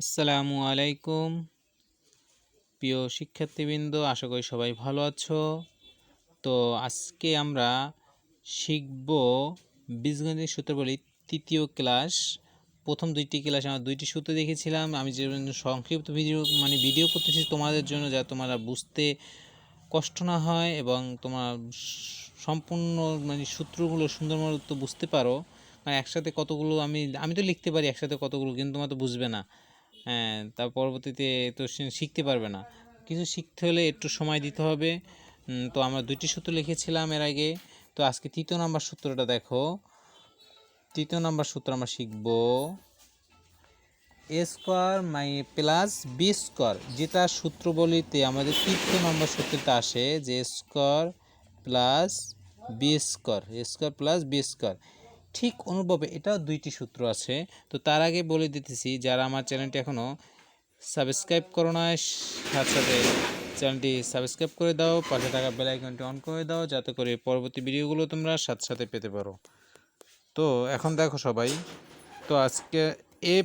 আসসালামু আলাইকুম। প্রিয় শিক্ষার্থীবৃন্দ, আশা করি সবাই ভালো আছো। তো আজকে আমরা শিখব বীজগণিত সূত্র বলি তৃতীয় ক্লাস। প্রথম দুইটি ক্লাসে আমরা দুইটি সূত্র দেখেছিলাম। আমি যে সংক্ষিপ্ত ভিডিও মানে ভিডিও করতেছি তোমাদের জন্য যা তোমরা বুঝতে কষ্ট না হয় এবং তোমার সম্পূর্ণ মানে সূত্রগুলো সুন্দর মতো বুঝতে পারো। মানে একসাথে কতগুলো আমি আমি তো লিখতে পারি একসাথে কতগুলো, কিন্তু তোমরা তো বুঝবে না। হ্যাঁ তার পরবর্তীতে তো শিখতে পারবে না। কিছু শিখতে হলে একটু সময় দিতে হবে। তো আমরা দুইটি সূত্র লিখেছিলাম এর আগে। তো আজকে তৃতীয় নাম্বার সূত্রটা দেখো। তৃতীয় নাম্বার সূত্র আমরা শিখব A square my, plus B square. যেটা সূত্র বলিতে আমাদের তৃতীয় নম্বর সূত্রটা আসে যে square plus B square. Square plus B square. ঠিক অনুভবে এটাও দুইটি সূত্র আছে। তো তার আগে বলে দিতেছি, যারা আমার চ্যানেলটি এখনও সাবস্ক্রাইব করো না সাথে সাথে চ্যানেলটি সাবস্ক্রাইব করে দাও, পাশে থাকা বেল আইকনটি অন করে দাও, যাতে করে পরবর্তী ভিডিওগুলো তোমরা সাথে সাথে পেতে পারো। তো এখন দেখো সবাই, তো আজকে A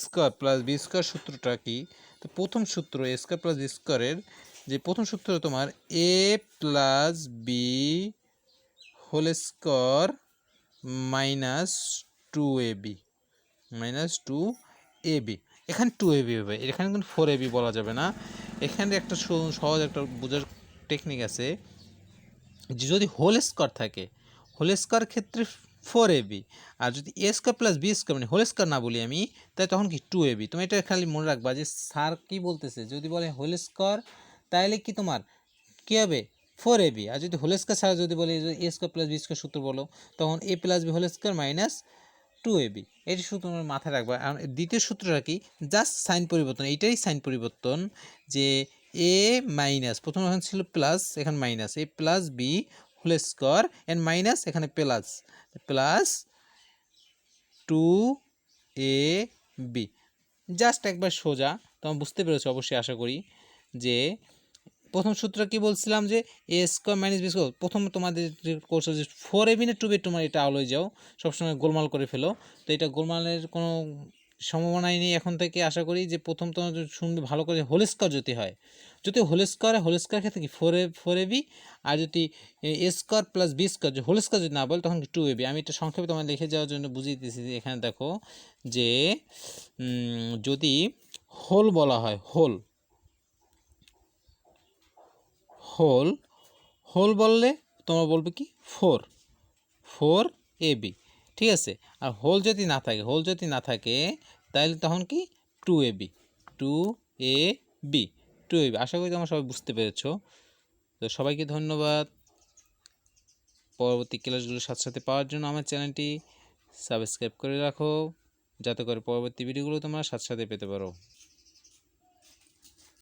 square plus B square সূত্রটা কি? তো প্রথম সূত্র, এ স্কোয়ার প্লাস বি স্কোয়ারের যে প্রথম সূত্র তোমার, A plus B whole square minus two A B, minus two A B. এখানে টু এ বি হবে, এখানে কিন্তু ফোর এ বি বলা যাবে না। এখানে একটা সহ- সহজ একটা বোঝার টেকনিক আছে যদি হোল স্কোয়ার থাকে, হোল স্কোয়ার ক্ষেত্রে ফোর এ বি, আর যদি A square plus B square মানে হোল স্কোয়ার না বলি আমি, তাই তখন কি টু এ বি? তুমি এটা খালি মনে রাখবা যে স্যার কি বলতেছে? যদি বলে হোল স্কোয়ার তাহলে কি তোমার, কী হবে? Four A B. আর যদি হোল স্কোয়ার ছাড়া যদি বলি A square plus B square সূত্র বলো, তখন A plus B whole square minus two A B. এটি সূত্র তোমার মাথায় রাখবা, আর দ্বিতীয় সূত্রটা কি? জাস্ট সাইন পরিবর্তন, এইটাই সাইন পরিবর্তন যে এ মাইনাস, প্রথম এখানে ছিল প্লাস, এখানে minus, A plus B whole square and minus এখানে plus plus two A B. Just একবার সোজা তোমার বুঝতে পেরেছ অবশ্যই আশা করি যে প্রথম সূত্র কি বলছিলাম যে A square minus B square প্রথম তোমাদের যে কোর্স যে ফোর এবি না টু বি তোমার এটা আলোয় যাও, সবসময় গোলমাল করে ফেলো। তো এটা গোলমালের কোনো সম্ভাবনাই নেই এখন থেকে, আশা করি যে প্রথম তোমার শুনবে ভালো করে হোল স্কোয়ার যদি হয়, যদি হোল স্কোয়ার হোল স্কোয়ার ক্ষেত্রে কি four A four A B আর যদি A square plus B square whole square যদি না বলে, তখন টু এবি আমি এটা সংক্ষেপে তোমার লিখে যাওয়ার জন্য বুঝিয়ে দিতেছি যে এখানে দেখো যে যদি হোল বলা হয় হোল হোল হোল বললে তোমরা বলবে কি? ফোর। Four A B. ঠিক আছে? আর হোল যদি না থাকে, হোল যদি না থাকে তাহলে তখন কি? Two A B. Two A B. Two A B. আশা করি তোমরা সবাই বুঝতে পেরেছ। তো সবাইকে ধন্যবাদ। পরবর্তী ক্লাসগুলোর সাথে সাথে পাওয়ার জন্য আমার চ্যানেলটি সাবস্ক্রাইব করে রাখো। যাতে করে পরবর্তী ভিডিওগুলো তোমরা সাথে সাথে পেতে পারো।